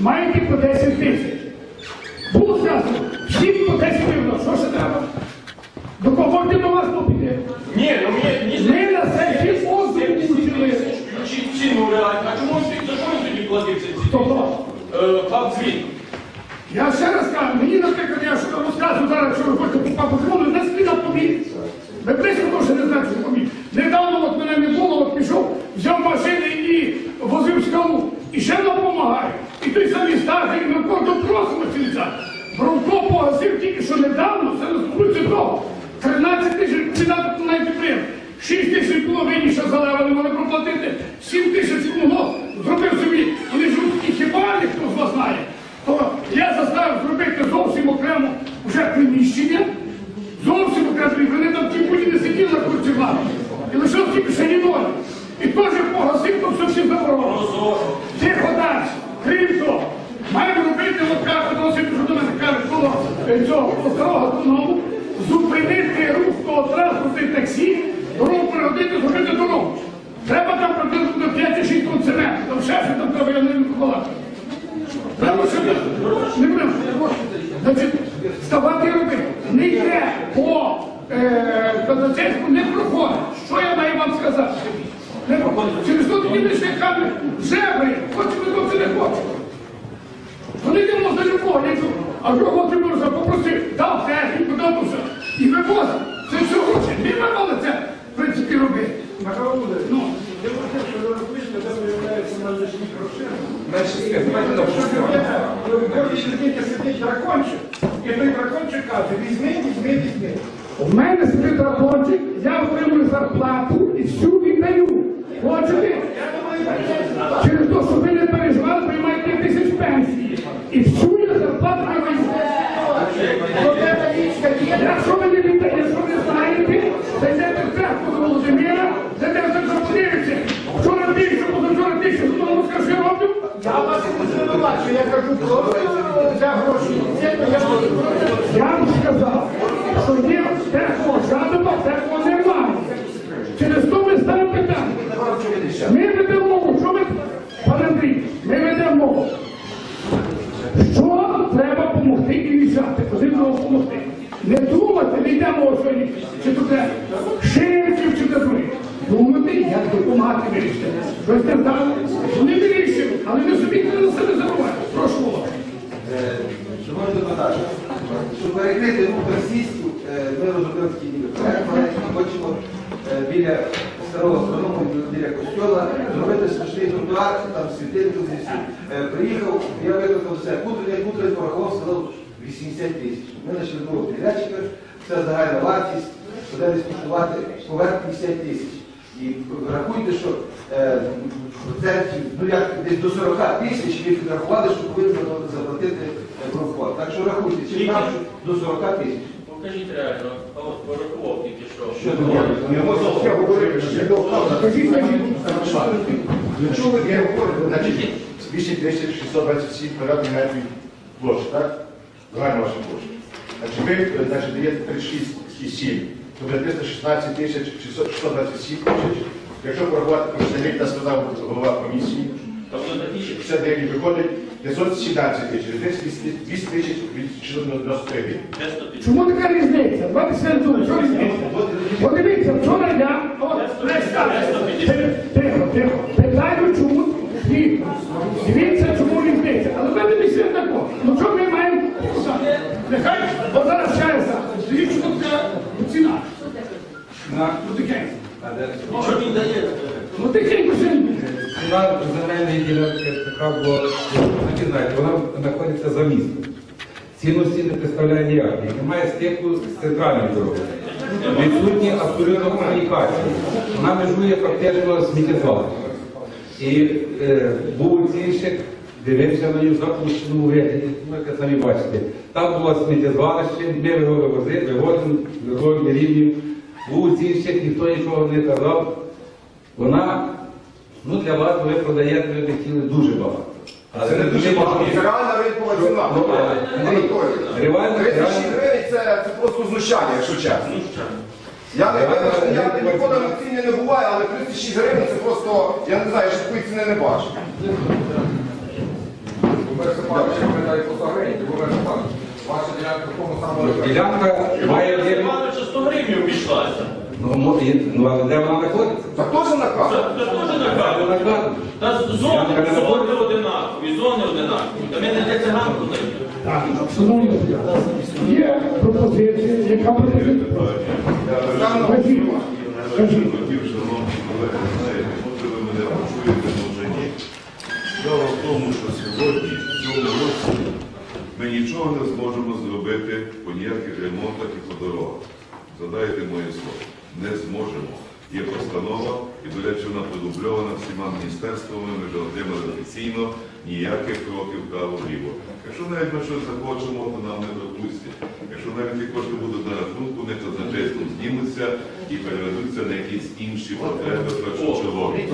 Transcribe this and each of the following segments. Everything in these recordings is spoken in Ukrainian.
маєте по 10 тисяч. Було сказано, всім по 10 гривень. Що ще треба? До кого ти до вас попіде? Ні, ну мені ні Ми на сесії фонду включили. включіть ціну реально. А чому ти за що він тоді платив ці? Тобто, Пап звіт. я ще раз кажу, мені, наприклад, я що розказую зараз, що ви хочете по папу дзвону, не спідав повірити. Ви близько теж не знаєте, що повірити. Недавно от мене не було, от пішов, взяв машини і возив скалу. І ще нам допомагає. І той самий старший, і ми кожного просимо ціліця. Бронко погасив тільки що недавно, це не стосується того. 13 тисяч придаток на підприємство. 6 тисяч було винніше залева, не могли проплатити. 7 тисяч було, зробив собі. Вони живуть і хіба ніхто з вас знає. То я заставив зробити зовсім окремо вже приміщення. Зовсім окремо, і вони там ті будні не сиділи на курці влади. І лишив тільки шанідолі. І теж погасив, то все всі заборонено. Тихо далі. Крім того, маємо робити от каже, досить що до мене каже, коло е, цього острога зупинити рух того транспорту і таксі, дорогу переробити, зробити дорогу. Треба там приблизно до 5-6 тонн цементу, там ще що там треба, я не відкладати. Треба сюди. Не. Значить, ставати і робити. Не йде по е, казначейству, не проходить. Що я маю вам сказати? Не проходить. Через то тоді ми шляхами жебри, хочемо то це не хочемо. Вони йдемо за якщо, а другого можеш попросив, дав техніку, дав все. І вивозить. Це все гроші. Ми мали це, в принципі, робити. Сидить, сидить і візьми, візьми, візьми. У мене сидить дракончик, я отримую зарплату і всю віддаю. Хочете? Через те, що ви тисяч пенсії. І всю я зарплату приймаю. Якщо ви не віддаєте, якщо не знаєте, зайдете в церкву до Володимира, зайдете тисячу, більше, тому я вас не звинувачую, я кажу просто за гроші. Це я Я вам сказав, що є декого жадоба, декого немає. Через то ми ставимо питання. Ми ведемо мову, що ми, пане Андрій, ми ведемо мову. Що треба допомогти і взяти, куди треба допомогти. Не думати, не йде мова сьогодні, чи то треба ширків, чи то другі. Думати, як допомагати вирішити. Щось не так, вони вирішують, але ми собі не на себе забуваємо. Прошу Володя. Шановні депутати, щоб перекрити рух російську, ми розробили такий ми хочемо е, біля старого біля костьола, зробити смішний тротуар, там світильник тут зі всім. Е, Приїхав, я викликав себе кутрення, кутрень порахував, сказав 80 тисяч. Ми знайшли другого підрядчика, це загальна вартість, буде десь коштувати поверх 50 тисяч. І рахуйте, що е, процентів, ну як десь до 40 тисяч ви підрахували, що повинні заплатити е, профкод. Так що рахуйте, чи до 40 тисяч. Покажіть реально, а от порахував тільки що. Що ти говориш? Я говорив, що я Скажіть, скажіть. Для я говорю? Значить, 8627 квадратних метрів площі, так? Загальна ваша площа. Значить, ви значить, даєте 36,7, то буде 316 тисяч 627 тисяч. Якщо порахувати, представник нас сказав голова комісії, Тобто такі 50 виходить 517 тисяч, 200 тисяч від 693 гривень. 500 тисяч. Чому така різниця? 20 тут, що різниця? Подивіться, вчора я, от, тихо, тихо, питаю, чому ні. Дивіться, чому різниця. Але ви не після такого. Ну що ми маємо? Нехай, бо зараз чається. Дивіться, що така ціна. Ну тихенько. Що він дає? Ну тихенько сильно. Ціна земельної ділянки така була, самі знаєте, вона знаходиться за містом. Цінності не представляє ніякої. Немає стику з центральною дорогою. Відсутні абсолютно комунікації. Вона межує фактично сміттєзвалище. І е, був оцінщик, дивився на нього запущеному вигляді, ну, як самі бачите. Там було сміттєзвалище, ми його вивозили, вивозимо, вивозимо рівні. Був оцінщик, ніхто нічого не казав. Вона, ну для вас ви продаєте, ви хотіли дуже багато. Але Це не дуже багато, це реальна ринкова ціна. Ну, Андрій, реально, 36 реально. гривень це, це просто знущання, якщо чесно. Я не вибачте, я ніколи на ціні не буваю, але 36 гривень це просто, я не знаю, я ще такої ціни не бачу. Перше пане, виглядає по 100 гривень, бо ви пане. Ваша ділянка має один. Івановича 100 гривень обійшлася. Ну, мо- і- ну, але де вона знаходиться? Так теж Це наказ. теж Де наказ. вона знаходиться? Та з- зони, зони одинакові, зони одинакові. Та ми не для циганку даємо. Так, шановні, є пропозиція, яка буде. Кажіть, кажіть. Хотів, шановні колеги, знаєте, може ви мене почуєте, може ні. Справа в тому, що сьогодні, в цьому році, ми нічого не зможемо зробити по ніяких ремонтах і по дорогах. Задайте моє слово. Не зможемо. Є постанова, і, до речі, вона продубльована всіма міністерствами, ми вже отримали офіційно ніяких кроків вправо-ліво. Якщо навіть ми щось захочемо, то нам не допустять. Якщо навіть ті кошти будуть на рахунку, не казначейством знімуться і переведуться на якісь інші потреби першочергові.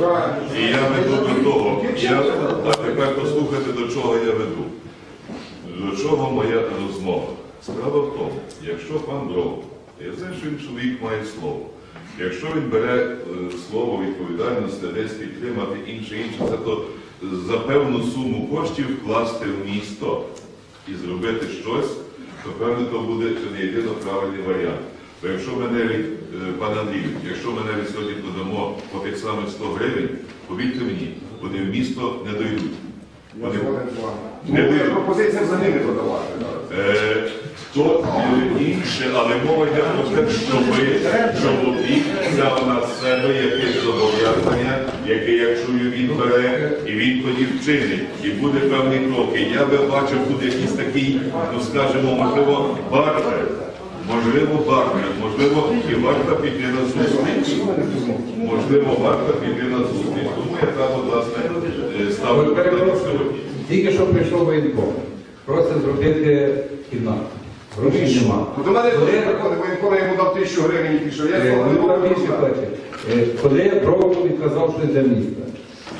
І я веду до того, я, а тепер послухайте, до чого я веду. До чого моя розмова? Справа в тому, якщо пан Дров, я знаю, що він чоловік має слово. Якщо він бере е, слово відповідальності, десь підтримати інше, інше, це то за певну суму коштів вкласти в місто і зробити щось, то певно то буде не єдино правильний варіант. Бо якщо мене від, е, пан Андрій, якщо мене від сьогодні подамо по тих самих 100 гривень, повірте мені, вони в місто не дойдуть. Вони не пропозиція взагалі не подавати. То е, інше, але мова йде про те, що ви, чоловік, взяв на себе якесь зобов'язання, яке, я чую, він бере, і він тоді вчинить, і буде певний крок. Я би бачив тут якийсь такий, ну скажімо, можливо, бартер. Можливо, бартер, можливо, і варто піти на зустріч. Можливо, варто піти на зустріч. Тому я так, власне, е, ставлю питання сьогодні. Тільки що прийшов воєнком. Просить зробити кімнату. Грошей нема. Ну, До мене Коли- коли приходить, воєнколи йому дав тисячу гривень і пішов. Я Е, сказав, не ну, буду розмовляти. хоче. Е, Коли Брову відказав, що йде міста.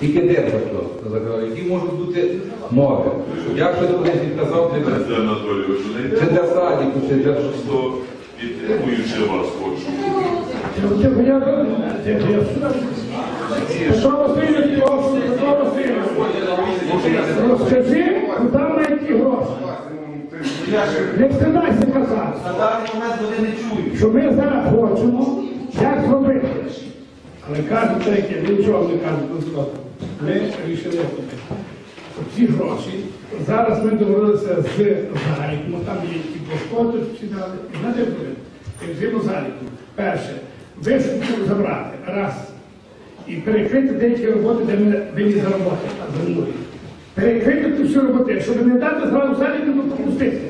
Тільки де за закрили? Які можуть бути мови? Як що колись відказав для Олександр Анатолійович, не йде чи для садіку, чи для просто підтримуючи вас хочу. Це? Це порядок. Петро Васильович, Петро Васильович, розкажи, куди знайти гроші. Не встидайся казати, На даний момент вони не чують. що ми зараз хочемо, як зробити. Але кажуть таке, нічого не кажуть просто. Ми вирішили купити. Ці гроші. Зараз ми договорилися з Заріком, там є ті пошкоди, всі дали. І знаєте, буде? Як згідно з Перше, вишку забрати, раз. І перекрити деякі роботи, де ми винні за роботи, за мною. Перекрити ту всю роботу, щоб не дати зразу Заріку, то пропустити.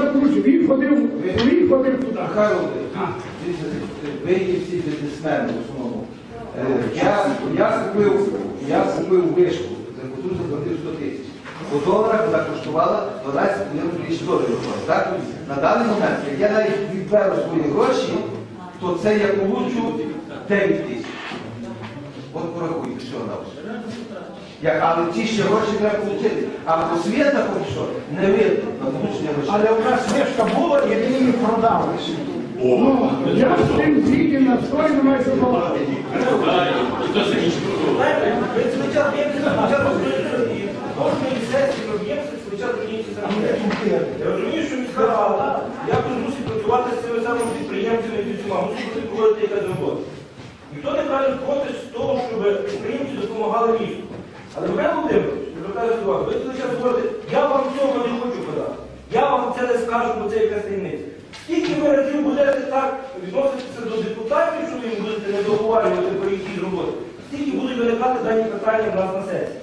Один він ходив, він ходив туди. Михайло, ви є всі бізнесмени в основному. Е, Я, купив, вишку, за яку заплатив 100 тисяч. У доларах вона коштувала 12 мільйонів тисяч доларів. Так? На даний момент, як я навіть відберу свої гроші, то це я получу 9 тисяч. От порахуйте, що на як, але ті ще гроші треба отримати. А по світа поки що не видно на получення грошей. Але у нас вишка була, і він її продав. Ну, я з тим згідні на стой маю що кожної сесії спочатку є Я розумію, що міська рада, я тут мусить працювати з цими самими підприємцями і всіма, мусить бути проводити якась робота. Ніхто не каже проти з того, щоб підприємці допомагали місту. Але Михайло Володимирович, я звертаюся до вас, ви зараз говорите, я вам цього не хочу подати. Я вам це не скажу, бо це якась таємниця. Скільки ви разів будете так відноситися до депутатів, що ви їм будете не договарювати про якісь роботи, стільки будуть виникати дані питання в нас на сесії.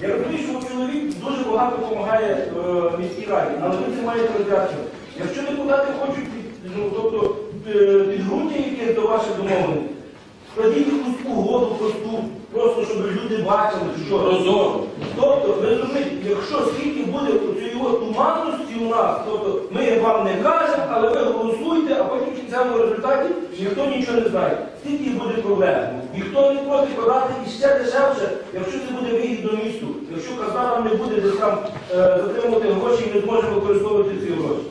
Я розумію, що чоловік дуже багато допомагає е, міській раді, але ви це маєте роз'яснювати. Якщо депутати хочуть ну, тобто, е, підґрунтя якесь до ваших домовленостей, складіть якусь угоду просту, просто щоб люди бачили, що Прозоро. Тобто, ви розумієте, якщо скільки буде цієї туманності у нас, тобто ми вам не кажемо, але ви голосуєте, а потім в кінцевому результаті ніхто нічого не знає. Скільки буде проблем? Ніхто не проти подати і ще дешевше, якщо це буде вигідно місту, якщо казна нам не буде десь там е, затримувати гроші і не зможемо використовувати ці гроші.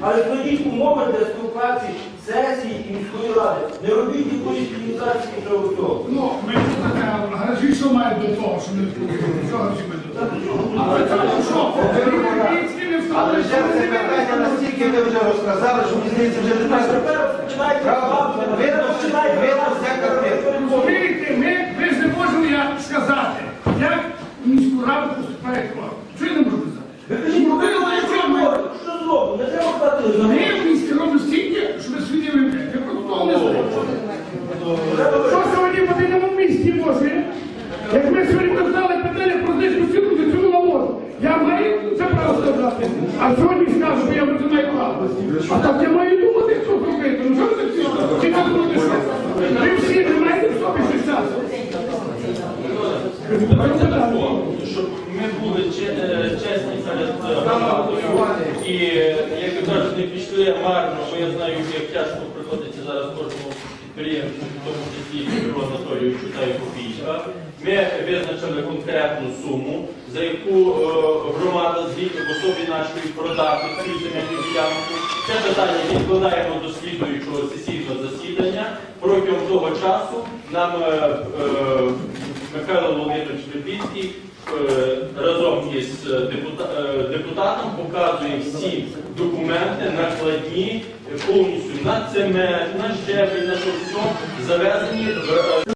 Але складіть умови для співпраці сесії і міської ради. Не робіть якоїсь організації цього. Ну, ми тут таке, гаражі що мають до того, що гаражі мають до того? Але це ну що? Українські не Але вже це питання настільки ви вже розказали, що мені здається, вже не треба. починайте Правда, ви починайте ви всяка Розумієте, ми, ви ж не можемо я сказати, як міську раду поступає хлоп. Що я не можу сказати? Ви кажіть, Ну, ви ви знаєте, що що ми- зробите? Що зробимо? Не треба платити за Ми неї. в місті робимо стільки, що ви свині вибрати. Я просто того не знаю. Треба Що сьогодні в одному місті може? Як ми сьогодні казали питання про знижку ціну, цього не можу. Я маю це право сказати. А сьогодні скажу, що я не маю. А так я маю думати, що зробити. Ну що ви так всі? Чи так буде що? Ви всі не маєте в собі щось. Давайте тако, щоб ми були е, чесні перед е, громадою. І, е, як ви кажуть, не пішли марно, бо я знаю, як тяжко приходиться зараз кожному підприємцю, в тому числі Анатолійовичу та і копійка. Ми визначили конкретну суму, за яку е, громада звідти в особі нашої продати цю земельну. Це питання відкладаємо до слідуючого сесійного засідання. Протягом того часу нам е, е, Михайло Володимирович Лепінський е, разом із депута- депутатом показує всі документи, накладні, повністю на цемент, то все завезені в